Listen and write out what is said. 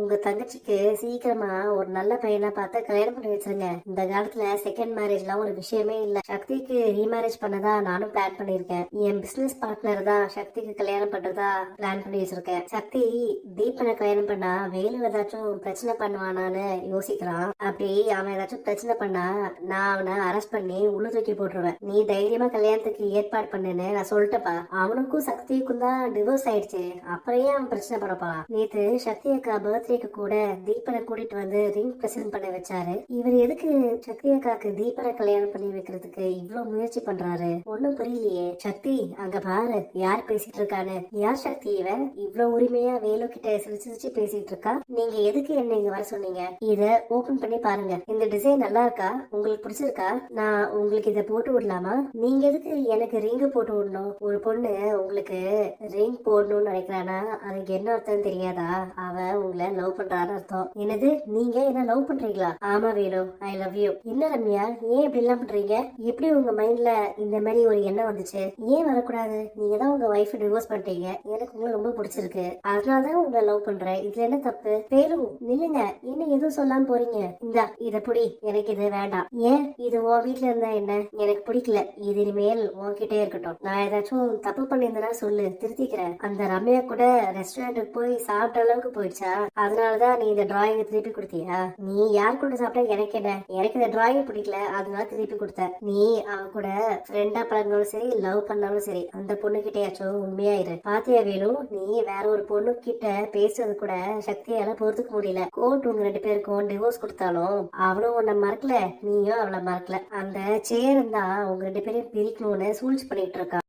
உங்க தங்கச்சிக்கு சீக்கிரமா ஒரு நல்ல பையனா பார்த்து கல்யாணம் பண்ணி வச்சிருங்க. இந்த காலத்துல செகண்ட் மேரேஜ்லாம் ஒரு விஷயமே இல்ல. சக்திக்கு ரீமேரேஜ் பண்ணதா நானும் பிளான் பண்ணிருக்கேன் என் பிசினஸ் பார்ட்னர் தான் சக்திக்கு கல்யாணம் பண்றதா பிளான் பண்ணி வச்சிருக்கேன். சக்தி தீபனை கல்யாணம் பண்ணா வேலு ஏதாச்சும் பிரச்சனை பண்ணுவானான்னு யோசிக்கிறான். அப்படி அவன் ஏதாச்சும் பிரச்சனை பண்ணா நான் அவனை அரெஸ்ட் பண்ணி உள்ள தூக்கி போட்டுருவேன். நீ தைரியமா கல்யாணத்துக்கு ஏற்பாடு பண்ணுன்னு நான் சொல்லிட்டப்பா அவனுக்கும் சக்திக்கும் தான் டிவோர்ஸ் ஆயிடுச்சு. அப்புறம் ஏன் அவன் பிரச்சனை பண்ணப்பா நேத்து சக்தி அக்கா பர்த்டேக்கு கூட தீபனை கூட்டிட்டு வந்து ரிங் பிரசன்ட் பண்ண வச்சாரு. இவர் எதுக்கு சக்தி அக்காக்கு தீபனை கல்யாணம் பண்ணி வைக்கிறதுக்கு இவ்வளவு முயற்சி பண்றாரு? ஒண்ணும் புரியலையே. சக்தி அங்க பாரு யார் பேசிட்டு இருக்கானு யார் சக்தி இவன்? இவ்வளவு உரிமையா வேலு கிட்ட சிரிச்சு சிரிச்சு பேசிட்டு இருக்கா? நீங்க எதுக்கு என்ன இங்க வர சொன்னீங்க? இத ஓபன் பண்ணி பாருங்க. இந்த டிசைன் நல்லா இருக்கா? உங்களுக்கு பிடிச்சிருக்கா? நான் உங்களுக்கு இத போட்டு விடலாமா? நீங்க எதுக்கு எனக்கு ரிங் போட்டு விடணும்? ஒரு பொண்ணு உங்களுக்கு ரிங் போடணும்னு நினைக்கிறானா? அதுக்கு என்ன அர்த்தம் தெரியாதா? அவ உங்களை லவ் பண்றான்னு அர்த்தம். என்னது? நீங்க என்ன லவ் பண்றீங்களா? ஆமா வேணும் ஐ லவ் யூ என்ன ரம்யா? ஏன் இப்படி எல்லாம் பண்றீங்க? எப்படி உங்க மைண்ட்ல இந்த மாதிரி ஒரு எண்ணம் வந்துச்சு? ஏன் வரக்கூடாது? நீங்க தான் உங்க ஒய்ஃப் டிவோர்ஸ் பண்ணிட்டீங்க. எனக்கு உங்களை ரொம்ப பிடிச்சிருக்கு. அதனாலதான் உங்களை லவ் பண்றேன். இதுல என்ன தப்பு? பேரு நில்லுங்க. என்ன எதுவும் சொல்லாம போறீங்க? இந்தா இத புடி. எனக்கு இது வேண்டாம். ஏன்? இது உன் வீட்ல இருந்தா என்ன? எனக்கு பிடிக்கல. இது இனிமேல் உன்கிட்டே இருக்கட்டும். நான் ஏதாச்சும் தப்பு பண்ணியிருந்தேன்னா சொல்லு. திருத்திக்கிறேன். அந்த ரம்யா கூட ரெஸ்டாரண்ட்டுக்கு போய் சாப்பிட்ட அளவுக்கு போயிடுச்சா? அதனால தான் நீ இந்த டிராயிங்கை திருப்பி கொடுத்தியா? நீ யார் கூட சாப்பிட்டா எனக்கு என்ன? எனக்கு இந்த டிராயிங் பிடிக்கல அதனால திருப்பி கொடுத்த நீ அவ கூட ஃப்ரெண்டா பழகினாலும் சரி லவ் பண்ணாலும் சரி அந்த பொண்ணு கிட்டேயாச்சும் உண்மையா இரு. பாத்தியா வேணும் நீ வேற ஒரு பொண்ணு கிட்ட பேசுறது கூட சக்தியால பொறுத்துக்க முடியல. கோர்ட் உங்க ரெண்டு பேருக்கும் டிவோர்ஸ் கொடுத்தாலும் அவளும் உன்னை மறக்கல நீயும் அவளை மறக்கல. அந்த சேர் தான் உங்க ரெண்டு பேரையும் பிரிக்கணும்னு சூழ்ச்சி பண்ணிட்டு இருக்கா.